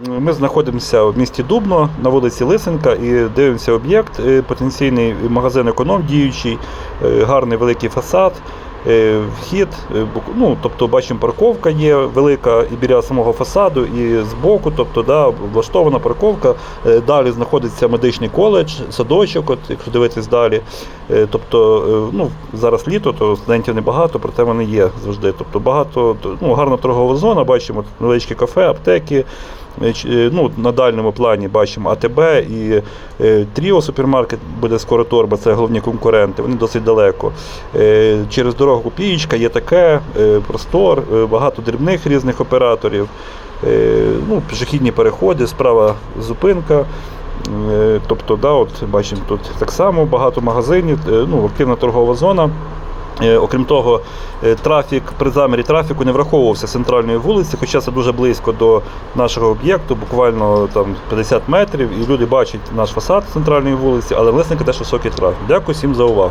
Ми знаходимося в місті Дубно на вулиці Лисенка і дивимося об'єкт, е, потенційний магазин економ діючий, е, гарний великий фасад, е, вхід. Ну, тобто бачимо, парковка є велика і біля самого фасаду, і збоку, тобто да, влаштована парковка. Далі знаходиться медичний коледж, садочок, от, якщо дивитись далі. Тобто, ну, зараз літо, то студентів небагато, проте вони є завжди. Тобто багато, ну, гарна торгова зона, бачимо тут кафе, аптеки. Е, е, Ну, на дальньому плані бачимо АТБ і е, Тріо супермаркет буде скоро торба, це головні конкуренти, вони досить далеко. Через дорогу Копієчка є таке, простор, багато дрібних різних операторів, ну, пішохідні переходи, справа зупинка. Тобто, да, от бачимо тут так само багато магазинів, ну, активна торгова зона. Е, Окрім того, е, трафік при замірі трафіку не враховувався центральної вулиці, хоча це дуже близько до нашого об'єкту, буквально там 50 метрів, і люди бачать наш фасад центральної вулиці, але власники теж високий трафік. Дякую всім за увагу.